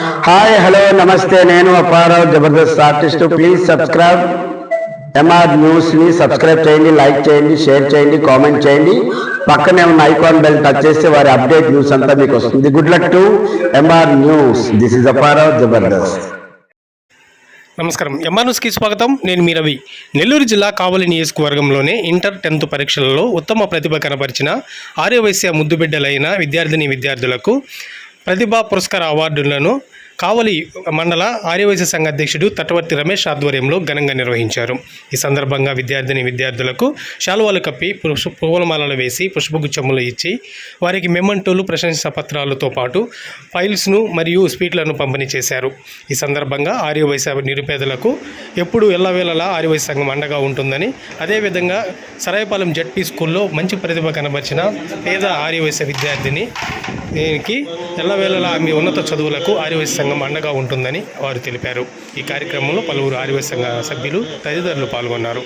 Hi hello నమస్తే నేను Apparao Jabardasth artist please subscribe MR న్యూస్ని సబ్స్క్రైబ్ చేయండి లైక్ చేయండి షేర్ చేయండి కామెంట్ చేయండి. పక్కనే ఉన్న ఐకాన్ బెల్ టచ్ చేస్తే వారి అప్డేట్ న్యూస్ అంతా మీకు వస్తుంది. Good luck to MR news this is Apparao Jabardasth నమస్కారం. ఎంఆర్ఎస్కి స్వాగతం. నేను మీ రవి. నెల్లూరు జిల్లా కావలి నియోజకవర్గంలోనే ఇంటర్ టెన్త్ పరీక్షలలో ఉత్తమ ప్రతిభ కనపరిచిన ఆర్యవైశ్య ముద్దుబిడ్డలైన విద్యార్థిని విద్యార్థులకు ప్రతిభా పురస్కార అవార్డులను కావలి మండల ఆర్యవైశ్య సంఘ అధ్యక్షుడు తటవర్తి రమేష్ ఆధ్వర్యంలో ఘనంగా నిర్వహించారు. ఈ సందర్భంగా విద్యార్థిని విద్యార్థులకు శాలువాలు కప్పి పువ్వులమాలలు వేసి పుష్పగుచ్చములు ఇచ్చి వారికి మెమంటోలు ప్రశంసా పత్రాలతో పాటు ఫైల్స్ను మరియు స్పీట్లను పంపిణీ చేశారు. ఈ సందర్భంగా ఆర్యవైశ్య నిరుపేదలకు ఎప్పుడు ఎల్లవేళలా ఆర్యవైశ్య సంఘం అండగా ఉంటుందని అదేవిధంగా సరాయపాలెం జడ్పీ స్కూల్లో మంచి ప్రతిభ కనబరిచిన పేద ఆర్యవైశ్య విద్యార్థిని దీనికి ఎల్లవేళలా ఆమె ఉన్నత చదువులకు ఆర్యవైశ్య సంఘం అండగా ఉంటుందని వారు తెలిపారు. ఈ కార్యక్రమంలో పలువురు ఆర్యవైశ్య సంఘ సభ్యులు తదితరులు పాల్గొన్నారు.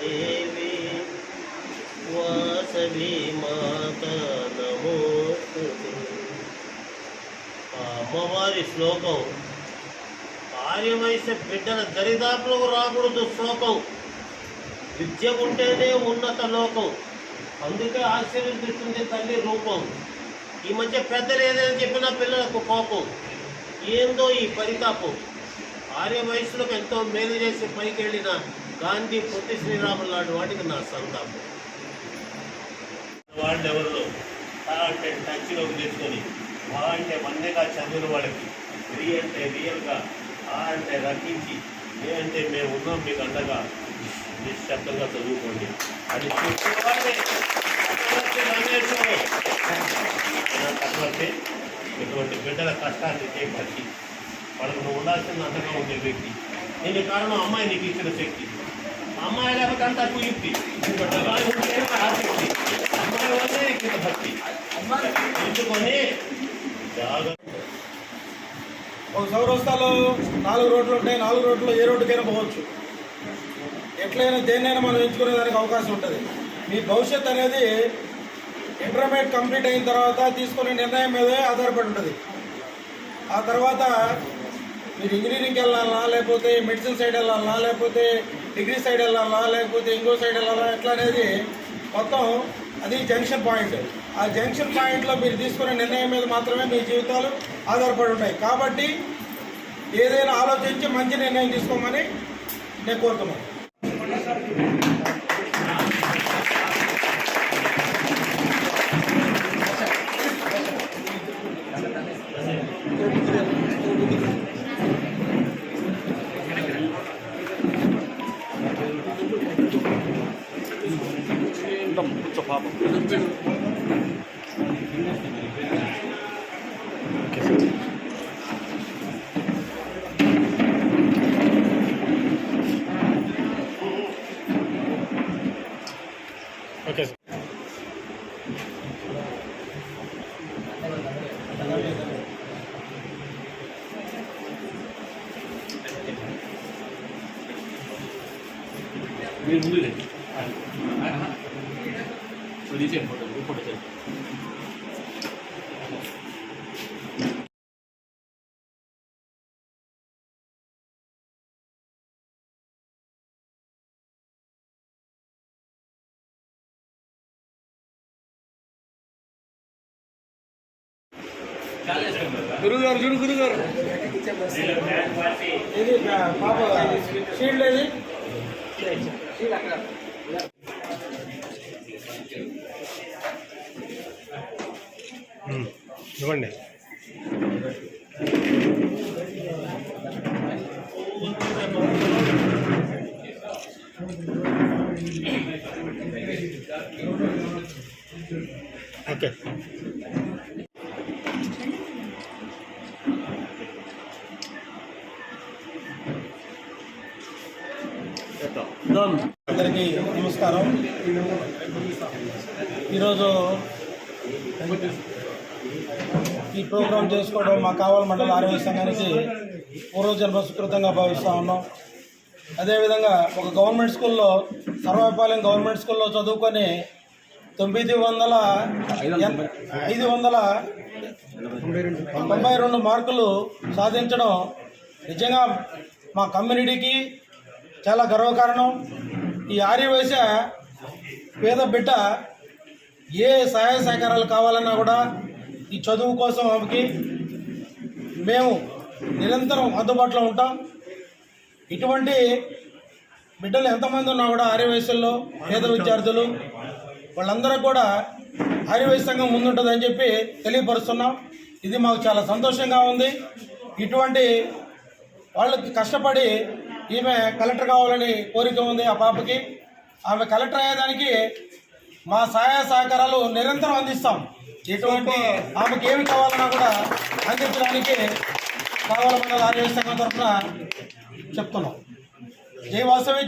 దేవి అమ్మవారి శ్లోకం. ఆర్యవైశ్య బిడ్డల దరిదాపులకు రాకూడదు శ్లోకం. విద్య ఉంటేనే ఉన్నత లోకం. అందుకే ఆశీర్వదిస్తుంది తల్లి రూపం. ఈ మధ్య పెద్దలు ఏదైనా చెప్పినా పిల్లలకు కోపం. ఏందో ఈ పరితాపం. ఆర్య వయసులకు ఎంతో మేలు చేసి పైకి వెళ్ళిన గాంధీ పొట్టి శ్రీరాములు లాంటి వాటికి నా సంతాపం. వాళ్ళు ఎవరిలో అంటే టచ్లోకి తీసుకొని వా అంటే మన్నెగా చదివిన వాళ్ళకి రీ అంటే రియల్గా ఆ అంటే రక్షించి ఏ అంటే మేము ఉన్నాం మీకు అండగా నిశ్శబ్దంగా చదువుకోండి. అది అటువంటి ఇటువంటి బిడ్డల కష్టాన్ని చేపట్టి వాళ్ళకు నువ్వు ఉండాల్సిన అంతగా ఉండే వ్యక్తి. దీనికి కారణం అమ్మాయి నీకు ఇచ్చిన శక్తి. అమ్మాయి లేకపోతే అంత కుయుక్తి. అమ్మాయి ఆసక్తి. అమ్మాయి వల్లే నీకు ఇంత భక్తి. ఎందుకని జాగ్రత్త. ఒక చౌరస్తాలో నాలుగు రోడ్లు ఉంటాయి. నాలుగు రోడ్లు ఏ రోడ్డుకైనా పోవచ్చు. ఎట్లయినా దేన్నైనా మనం ఎంచుకునే దానికి అవకాశం ఉంటుంది. మీ భవిష్యత్ అనేది ఇంటర్మీడియట్ కంప్లీట్ అయిన తర్వాత తీసుకునే నిర్ణయం మీదే ఆధారపడి ఉంటుంది. ఆ తర్వాత మీరు ఇంజనీరింగ్కి వెళ్ళాలా లేకపోతే మెడిసిన్ సైడ్ వెళ్ళాలా లేకపోతే డిగ్రీ సైడ్ వెళ్ళాలా లేకపోతే ఇంకో సైడ్ వెళ్ళాలా ఎట్లా అనేది మొత్తం అది జంక్షన్ పాయింట్ ఆ జంక్షన్ పాయింట్లో మీరు తీసుకునే నిర్ణయం మీద మాత్రమే మీ జీవితాలు ఆధారపడి ఉంటాయి. కాబట్టి ఏదైనా ఆలోచించి మంచి నిర్ణయం తీసుకోమని నేను కోరుతున్నాను. Obrigado. మీరు ముందు రండి ఇప్పుడు తీసేయండి ఫోటో ఫోటో గురుగారు చూడు గురుగారు. ఇది పాప షీల్డ్ ఏది? ఇవ్వండి. ఓకే. అందరికీ నమస్కారం. ఈరోజు ఈ ప్రోగ్రాం చేసుకోవడం మా కావాలి మండల ఆరోగ్య సంఘానికి పూర్వజన్మ సుకృతంగా భావిస్తూ ఉన్నాం. అదేవిధంగా ఒక గవర్నమెంట్ స్కూల్లో సర్వపాలెం గవర్నమెంట్ స్కూల్లో చదువుకొని తొమ్మిది వందల ఐదు వందల తొంభై రెండు మార్కులు సాధించడం నిజంగా మా కమ్యూనిటీకి చాలా గర్వకారణం ఈ ఆర్యవైశ్య పేద బిడ్డ ఏ సహాయ సహకారాలు కావాలన్నా కూడా ఈ చదువు కోసం ఆమెకి మేము నిరంతరం అందుబాటులో ఉంటాం. ఇటువంటి బిడ్డలు ఎంతమంది ఉన్నా కూడా ఆర్యవయస్సుల్లో పేద విద్యార్థులు వాళ్ళందరూ కూడా ఆర్యవయస్ సంఘం ముందుంటుందని చెప్పి తెలియపరుస్తున్నాం. ఇది మాకు చాలా సంతోషంగా ఉంది. ఇటువంటి వాళ్ళకి కష్టపడి ఈమె కలెక్టర్ కావాలని కోరిక ఉంది ఆ పాపకి. ఆమె కలెక్టర్ అయ్యేదానికి మా సహాయ సహకారాలు నిరంతరం అందిస్తాం. ఎటువంటి ఆమెకి ఏమి కావాలన్నా కూడా అందించడానికి కావాలన్న ఆర్యవైశ్య సంఘం తరఫున చెప్తున్నాం. జై జై జయ వాసవి